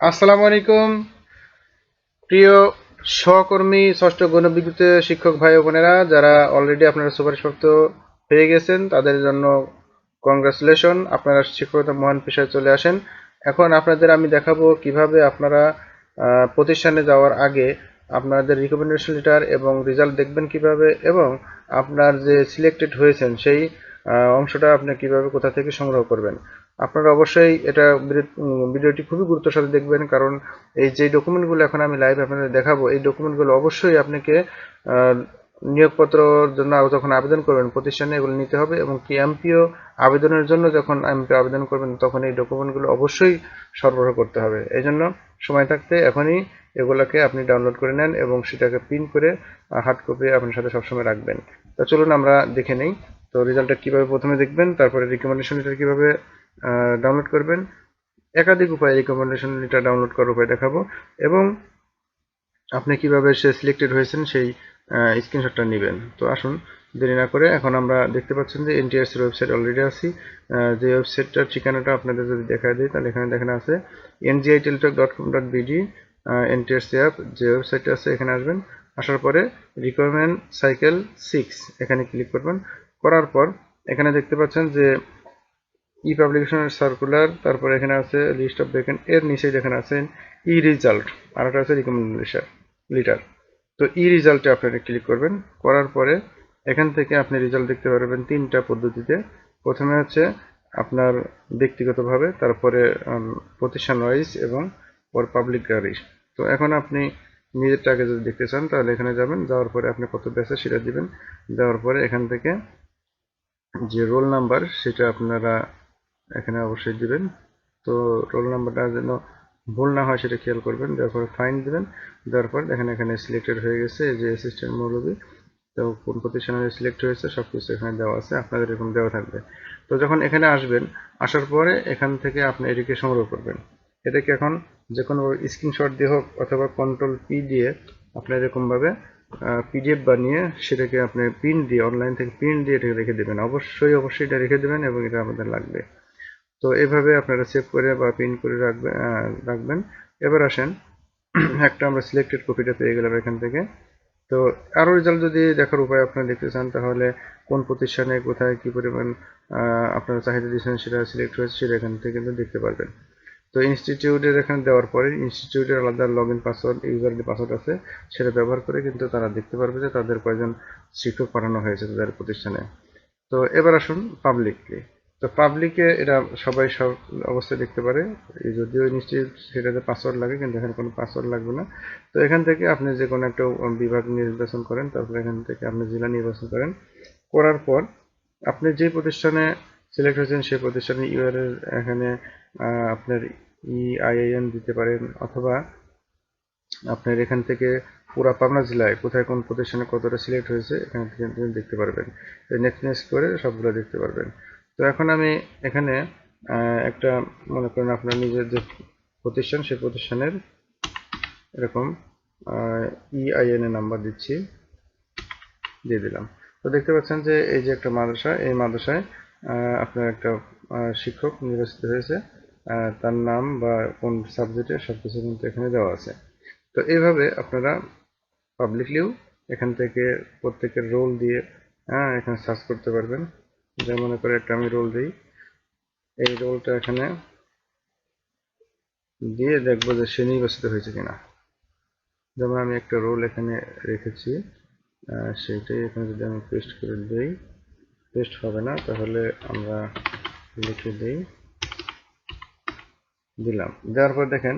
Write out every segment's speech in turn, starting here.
আসসালামু আলাইকুম। প্রিয় সহকর্মী, ষষ্ঠ গণবিদ্যুৎ শিক্ষক ভাই বোনেরা, যারা অলরেডি আপনারা সুপারিশপ্রাপ্ত পেয়ে গেছেন, তাদের জন্য কংগ্রাচুলেশন আপনারা শিক্ষকতা মহান পেশায় চলে আসেন। এখন আপনাদের আমি দেখাবো কীভাবে আপনারা প্রতিষ্ঠানে যাওয়ার আগে আপনাদের রিকমেন্ডেশন লেটার এবং রেজাল্ট দেখবেন কীভাবে এবং আপনার যে সিলেক্টেড হয়েছেন, সেই অংশটা আপনি কীভাবে কোথা থেকে সংগ্রহ করবেন। আপনারা অবশ্যই এটা ভিডিওটি খুবই গুরুত্বের সাথে দেখবেন, কারণ এই যে ডকুমেন্টগুলো এখন আমি লাইভ আপনাদের দেখাবো, এই ডকুমেন্টগুলো অবশ্যই আপনাকে নিয়োগপত্রের জন্য যখন আবেদন করবেন, প্রতিষ্ঠানে এগুলো নিতে হবে এবং কি এমপিও আবেদনের জন্য যখন এমপিও আবেদন করবেন, তখন এই ডকুমেন্টগুলো অবশ্যই সরবরাহ করতে হবে। এই জন্য সময় থাকতে এখনই এগুলোকে আপনি ডাউনলোড করে নেন এবং সেটাকে প্রিন্ট করে হার্ড কপি আপনার সাথে সবসময় রাখবেন। তো চলুন আমরা দেখে নেই। তো রেজাল্টটা কীভাবে প্রথমে দেখবেন, তারপরে রিকমেন্ডেশন লেটার কীভাবে ডাউনলোড করবেন, একাধিক উপায়ে রিকমেন্ডেশন লেটার ডাউনলোড করার উপায় দেখাবো এবং আপনি কীভাবে সে সিলেক্টেড হয়েছেন সেই স্ক্রিনশটটা নেবেন। তো আসুন, দেরি না করে এখন আমরা দেখতে পাচ্ছেন যে এনটিএস ওয়েবসাইট অলরেডি আছি। যে ওয়েবসাইটটার ঠিকানাটা আপনাদের যদি দেখা দিই, তাহলে এখানে দেখানো আছে NGI Teletalk dot com dot BD NTS app যে ওয়েবসাইটটা আছে, এখানে আসবেন। আসার পরে রিকোয়ারমেন্ট সাইকেল সিক্স এখানে ক্লিক করবেন। করার পর এখানে দেখতে পাচ্ছেন যে ই পাবলিকেশনের সার্কুলার তারপর এখানে আছে লিস্ট অফ ভ্যাকেন্ট এর নিচে যেখানে আছেন ই রেজাল্ট আর একটা আছে রিকমেন্ডেশন লিটার তো ই রেজাল্টে আপনারা ক্লিক করবেন, করার পরে এখান থেকে আপনি রেজাল্ট দেখতে পারবেন তিনটা পদ্ধতিতে। প্রথমে হচ্ছে আপনার ব্যক্তিগতভাবে, তারপরে প্রতিষ্ঠান ওয়াইজ এবং পর পাবলিক গাড়ি। তো এখন আপনি নিজের নিজেরটাকে যদি দেখতে চান, তাহলে এখানে যাবেন, যাওয়ার পরে আপনি কত ব্যাচে সেটা দিবেন। দেওয়ার পরে এখান থেকে যে রোল নাম্বার সেটা আপনারা এখানে অবশ্যই দিবেন। তো রোল নাম্বারটা যেন ভুল না হয়, সেটা খেয়াল করবেন। দেওয়ার পরে ফাইন দিবেন। দেওয়ার পর দেখেন এখানে সিলেক্টেড হয়ে গেছে যে অ্যাসিস্ট্যান্ট মৌলবী। তো কোন প্রতিষ্ঠানে সিলেক্ট হয়েছে সব কিছু এখানে দেওয়া আছে। আপনাদের এরকম দেওয়া থাকবে। তো যখন এখানে আসবেন, আসার পরে এখান থেকে আপনি এটিকে সংগ্রহ করবেন। এটাকে এখন যে কোনো স্ক্রিনশট দিয়ে হোক অথবা কন্ট্রোল পি দিয়ে আপনি এরকমভাবে পিডিএফ বানিয়ে সেটাকে আপনি প্রিন্ট দিয়ে অনলাইন থেকে প্রিন্ট দিয়ে এটাকে রেখে দেবেন। অবশ্যই অবশ্যই এটা রেখে দেবেন এবং এটা আমাদের লাগবে। তো এভাবে আপনারা সেভ করে বা প্রিন্ট করে রাখবেন রাখবেন। এবার আসেন, একটা আমরা সিলেক্টেড কপিটা পেয়ে গেলাম এখান থেকে। তো আরও রেজাল্ট যদি দেখার উপায় আপনারা দেখতে চান, তাহলে কোন প্রতিষ্ঠানে, কোথায়, কি পরিমাণ আপনারা চাহিদা দিয়েছেন সেটা সিলেক্ট হয়েছে, সেটা এখান থেকে কিন্তু দেখতে পারবেন। তো ইনস্টিটিউটের এখানে দেওয়ার পরে ইনস্টিটিউটের আলাদা log in password user ID password আছে, সেটা ব্যবহার করে কিন্তু তারা দেখতে পারবে যে তাদের কয়জন শিক্ষক পাঠানো হয়েছে তাদের প্রতিষ্ঠানে। তো এবার আসুন পাবলিকলি তো পাবলিকে এটা সবাই সব অবস্থায় দেখতে পারে। যদিও ইনস্টিটিউট সেটাতে পাসওয়ার্ড লাগে, কিন্তু এখানে কোনো পাসওয়ার্ড লাগবে না। তো এখান থেকে আপনি যে কোনো একটা বিভাগ নির্বাচন করেন, তারপর এখান থেকে আপনি জেলা নির্বাচন করেন। করার পর আপনি যে প্রতিষ্ঠানে সিলেক্ট হয়েছেন সেই প্রতিষ্ঠানে ইউআরএল এখানে আপনার ইআইএন দিতে পারেন অথবা আপনার এখান থেকে পুরা পাবনা জেলায় কোথায় কোন প্রতিষ্ঠানে কতটা সিলেক্ট হয়েছে, এখান থেকে দেখতে পারবেন। নেক্সট নেক্সট করে সবগুলো দেখতে পারবেন। তো এখন আমি এখানে একটা মনে করেন আপনার নিজের যে প্রতিষ্ঠান, সেই প্রতিষ্ঠানের এরকম ইআইএন এর নাম্বার দিচ্ছি, দিয়ে দিলাম। তো দেখতে পাচ্ছেন যে এই যে একটা মাদ্রাসা, এই মাদ্রাসায় আপনার একটা শিক্ষক নির্বাচিত হয়েছে তার নাম বা কোন সাবজেক্টে সবকিছু কিন্তু এখানে দেওয়া আছে। তো এইভাবে আপনারা পাবলিকলিও এখান থেকে প্রত্যেকের রোল দিয়ে হ্যাঁ এখানে সার্চ করতে পারবেন। যেমন মনে করে একটা আমি রোল দিই, এই রোলটা এখানে দিয়ে দেখব যে সে নির্বাচিত হয়েছে কিনা। যেমন আমি একটা রোল এখানে রেখেছি সেইটাই এখানে যদি আমি পেস্ট করে দিই পেস্ট হবে না, তাহলে আমরা লিখে দিই। দিলাম। দেওয়ার পর দেখেন,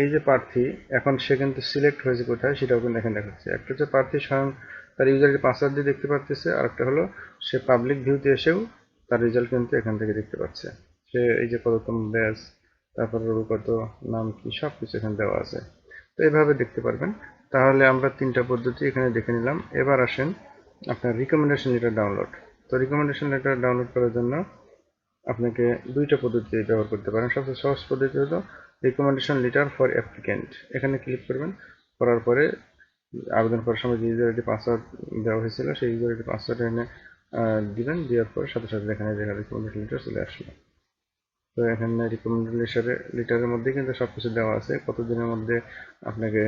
এই যে প্রার্থী, এখন সে কিন্তু সিলেক্ট হয়েছে কোথায় সেটাও কিন্তু এখানে দেখাচ্ছে। একটা হচ্ছে প্রার্থী স্বয়ং তার ইউজারকে পাসওয়ার্ড দিয়ে দেখতে পারতেছে আর একটা হলো সে পাবলিক ভিউতে এসেও তার রেজাল্ট কিন্তু এখান থেকে দেখতে পাচ্ছে। সে এই যে কততম ব্যাস, তারপর কত নাম কি সব কিছু এখানে দেওয়া আছে। তো এইভাবে দেখতে পারবেন। তাহলে আমরা তিনটা পদ্ধতি এখানে দেখে নিলাম। এবার আসেন আপনার রিকমেন্ডেশন লেটার ডাউনলোড তো রিকমেন্ডেশন লেটার ডাউনলোড করার জন্য আপনাকে দুইটা পদ্ধতি ব্যবহার করতে পারেন। সবচেয়ে সহজ পদ্ধতি হলো রিকমেন্ডেশন লেটার ফর অ্যাপ্লিক্যান্ট এখানে ক্লিক করবেন করার পরে আবেদন করার সময় যে ইউজার আইডি পাসওয়ার্ড দেওয়া হয়েছিল সেই ইউজার আইডি পাসওয়ার্ড আহ, দিবেন দেওয়ার পর সাথে সাথে এখানে দেখা রিকমেন্ডেশন লেটার চলে আসলো। তো এখানে রিকমেন্ডেড লিটারের লিটারের মধ্যে কিন্তু সব কিছু দেওয়া আছে। কতদিনের মধ্যে আপনাকে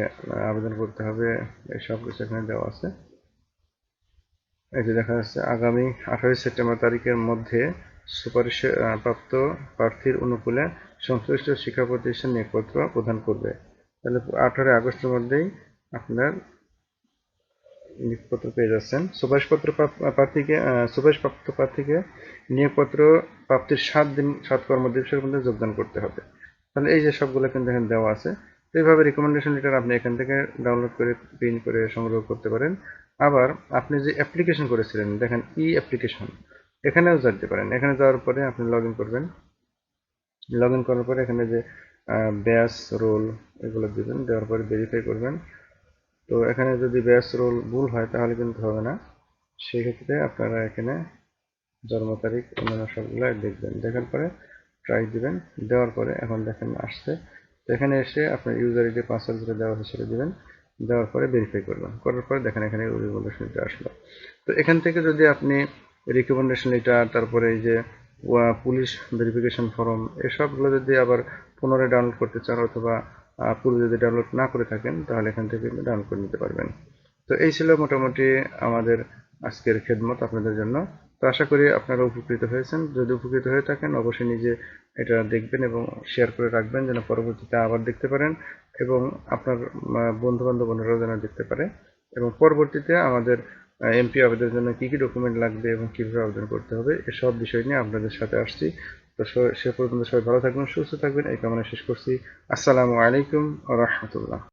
আবেদন করতে হবে এই সব কিছু এখানে দেওয়া আছে। এই যে দেখা যাচ্ছে আগামী আঠারোই সেপ্টেম্বর তারিখের মধ্যে সুপারিশ প্রাপ্ত প্রার্থীর অনুকূলে সংশ্লিষ্ট শিক্ষা প্রতিষ্ঠান নিয়োগপত্র প্রদান করবে। তাহলে আঠারোই আগস্টের মধ্যেই আপনার নিয়োগপত্র পেয়ে যাচ্ছেন। সুপারিশপত্র প্রার্থীকে সুপারিশপ্রাপ্ত প্রার্থীকে নিয়োগপত্র প্রাপ্তির সাত দিন, সাত কর্মদিবসের মধ্যে যোগদান করতে হবে। তাহলে এই যে সবগুলো কিন্তু এখানে দেওয়া আছে তো এইভাবে রিকমেন্ডেশন লেটার আপনি এখান থেকে ডাউনলোড করে প্রিন্ট করে সংগ্রহ করতে পারেন। আবার আপনি যে অ্যাপ্লিকেশন করেছিলেন, দেখেন ই অ্যাপ্লিকেশন এখানেও যেতে পারেন। এখানে যাওয়ার পরে আপনি লগ করবেন। লগ ইন করার পরে এখানে যে ব্যাস রোল এগুলো দিবেন, দেওয়ার পরে ভেরিফাই করবেন। তো এখানে যদি ব্যাস রোল ভুল হয়, তাহলে কিন্তু হবে না। সেক্ষেত্রে আপনারা এখানে জন্ম তারিখ, অন্যান্য সবগুলো দেখবেন। দেখার পরে ট্রাই দিবেন। দেওয়ার পরে এখন দেখেন আসছে। এখানে এসে আপনার ইউজার আইডি পাসওয়ার্ড যেটা দেওয়া সেটা দিবেন। দেওয়ার পরে ভেরিফাই করবেন। করার পরে দেখেন এখানে রিকমেন্ডেশন লিটার আসলো। তো এখান থেকে যদি আপনি রিকমেন্ডেশন লিটার তারপরে এই যে পুলিশ ভেরিফিকেশন ফর্ম এসবগুলো যদি আবার পুনরায় ডাউনলোড করতে চান অথবা পূর্বে যদি ডাউনলোড না করে থাকেন, তাহলে এখান থেকে ডাউনলোড করে নিতে পারবেন। তো এই ছিল মোটামুটি আমাদের আজকের খেদমত আপনাদের জন্য। তো আশা করি আপনারা উপকৃত হয়েছেন। যদি উপকৃত হয়ে থাকেন, অবশ্যই নিজে এটা দেখবেন এবং শেয়ার করে রাখবেন যেন পরবর্তীতে আবার দেখতে পারেন এবং আপনার বন্ধু বান্ধবরাও যেন দেখতে পারে। এবং পরবর্তীতে আমাদের এমপি আবেদনের জন্য কী কী ডকুমেন্ট লাগবে এবং কীভাবে আবেদন করতে হবে এসব বিষয় নিয়ে আপনাদের সাথে আসছি। তো সে পর্যন্ত সবাই ভালো থাকবেন, সুস্থ থাকবেন, এই কামনা শেষ করছি। আসসালামু আলাইকুম রহমতুল্লাহ।